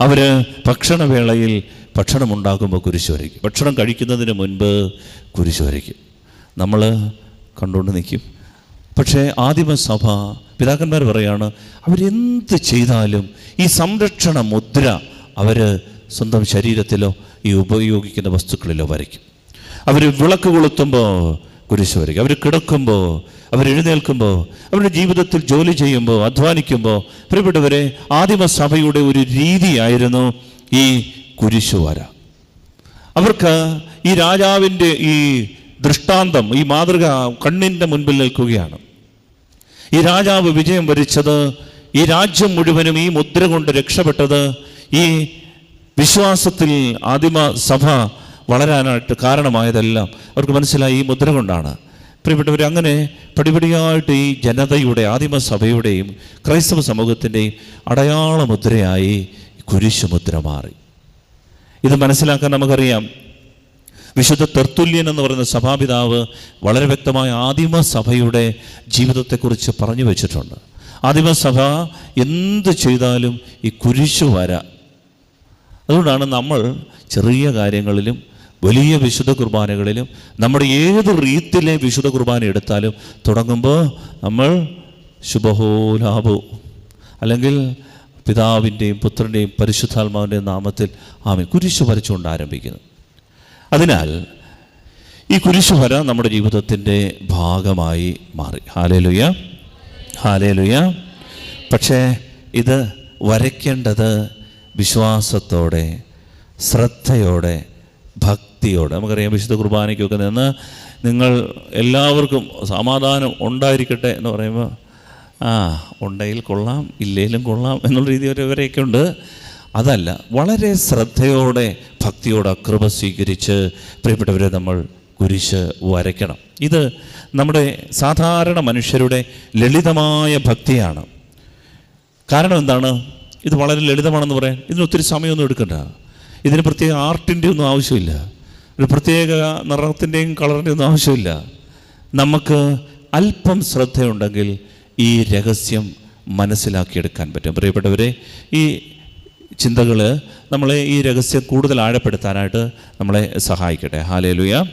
അവർ ഭക്ഷണവേളയിൽ ഭക്ഷണം ഉണ്ടാക്കുമ്പോൾ കുരിശ് വരയ്ക്കും ഭക്ഷണം കഴിക്കുന്നതിന് മുൻപ് കുരിശ് വരയ്ക്കും നമ്മൾ കണ്ടുകൊണ്ട് നിൽക്കും പക്ഷേ ആദിമസഭ പിതാക്കന്മാർ പറയാണ് അവരെന്ത് ചെയ്താലും ഈ സംരക്ഷണ മുദ്ര അവർ സ്വന്തം ശരീരത്തിലോ ഈ ഉപയോഗിക്കുന്ന വസ്തുക്കളിലോ വരയ്ക്കും. അവർ വിളക്ക് കൊളുത്തുമ്പോൾ കുരിശ് വരിക അവർ കിടക്കുമ്പോൾ അവരെഴുന്നേൽക്കുമ്പോൾ അവരുടെ ജീവിതത്തിൽ ജോലി ചെയ്യുമ്പോൾ അധ്വാനിക്കുമ്പോൾ പ്രിയപ്പെട്ടവരെ ആദിമസഭയുടെ ഒരു രീതിയായിരുന്നു ഈ കുരിശുവര അവർക്ക് ഈ രാജാവിന്റെ ഈ ദൃഷ്ടാന്തം ഈ മാതൃക കണ്ണിന്റെ മുൻപിൽ നിൽക്കുകയാണ്. ഈ രാജാവ് വിജയം വരിച്ചത് ഈ രാജ്യം മുഴുവനും ഈ മുദ്ര കൊണ്ട് രക്ഷപ്പെട്ടത് ഈ വിശ്വാസത്തിൽ ആദിമ സഭ വളരാനായിട്ട് കാരണമായതെല്ലാം അവർക്ക് മനസ്സിലായി ഈ മുദ്ര കൊണ്ടാണ്. പ്രിയപ്പെട്ടവർ അങ്ങനെ പടിപടിയായിട്ട് ഈ ജനതയുടെ ആദിമസഭയുടെയും ക്രൈസ്തവ സമൂഹത്തിന്റെയും അടയാള മുദ്രയായി കുരിശുമുദ്ര മാറി. ഇത് മനസ്സിലാക്കാൻ നമുക്കറിയാം. വിശുദ്ധ തെർത്തുല്യൻ എന്ന് പറയുന്ന സഭാപിതാവ് വളരെ വ്യക്തമായ ആദിമസഭയുടെ ജീവിതത്തെക്കുറിച്ച് പറഞ്ഞു വെച്ചിട്ടുണ്ട്. ആദിമസഭ എന്ത് ചെയ്താലും ഈ കുരിശു വര. അതുകൊണ്ടാണ് നമ്മൾ ചെറിയ കാര്യങ്ങളിലും വലിയ വിശുദ്ധ കുർബാനകളിലും നമ്മുടെ ഏത് റീത്തിലെ വിശുദ്ധ കുർബാന എടുത്താലും തുടങ്ങുമ്പോൾ നമ്മൾ ശുഭഹോലാഭു അല്ലെങ്കിൽ പിതാവിന്റെയും പുത്രന്റെയും പരിശുദ്ധാത്മാവിന്റെയും നാമത്തിൽ ആമി കുരിശു വരച്ചുകൊണ്ട് ആരംഭിക്കുന്നു. അതിനാൽ ഈ കുരിശു വര നമ്മുടെ ജീവിതത്തിന്റെ ഭാഗമായി മാറി. ഹാലേലുയ. ഹാലേലുയ. പക്ഷേ ഇത് വരയ്ക്കേണ്ടത് വിശ്വാസത്തോടെ ശ്രദ്ധയോടെ ഭക്തിയോടെ. നമുക്കറിയാം വിശുദ്ധ കുർബാനയ്ക്കൊക്കെ നിന്ന് നിങ്ങൾ എല്ലാവർക്കും സമാധാനം ഉണ്ടായിരിക്കട്ടെ എന്ന് പറയുമ്പോൾ ആ ഉണ്ടെങ്കിൽ കൊള്ളാം ഇല്ലെങ്കിലും കൊള്ളാം എന്നുള്ള രീതി വരെ വരെയൊക്കെ ഉണ്ട്. അതല്ല വളരെ ശ്രദ്ധയോടെ ഭക്തിയോടെ കൃപ സ്വീകരിച്ച് പ്രിയപ്പെട്ടവരെ നമ്മൾ കുരിശ് വരയ്ക്കണം. ഇത് നമ്മുടെ സാധാരണ മനുഷ്യരുടെ ലളിതമായ ഭക്തിയാണ്. കാരണം എന്താണ്? ഇത് വളരെ ലളിതമാണെന്ന് പറയാൻ ഇതിന് ഒത്തിരി സമയമൊന്നും എടുക്കണ്ട. ഇതിന് പ്രത്യേക ആർട്ടിന്റെ ഒന്നും ആവശ്യമില്ല. ഒരു പ്രത്യേക നിറത്തിന്റെയും കളറിന്റെയും ഒന്നും ആവശ്യമില്ല. നമുക്ക് അല്പം ശ്രദ്ധയുണ്ടെങ്കിൽ ഈ രഹസ്യം മനസ്സിലാക്കിയെടുക്കാൻ പറ്റും. പ്രിയപ്പെട്ടവരെ ഈ ചിന്തകൾ നമ്മളെ ഈ രഹസ്യം കൂടുതൽ ആഴപ്പെടുത്താനായിട്ട് നമ്മളെ സഹായിക്കട്ടെ. ഹാലേലുയ.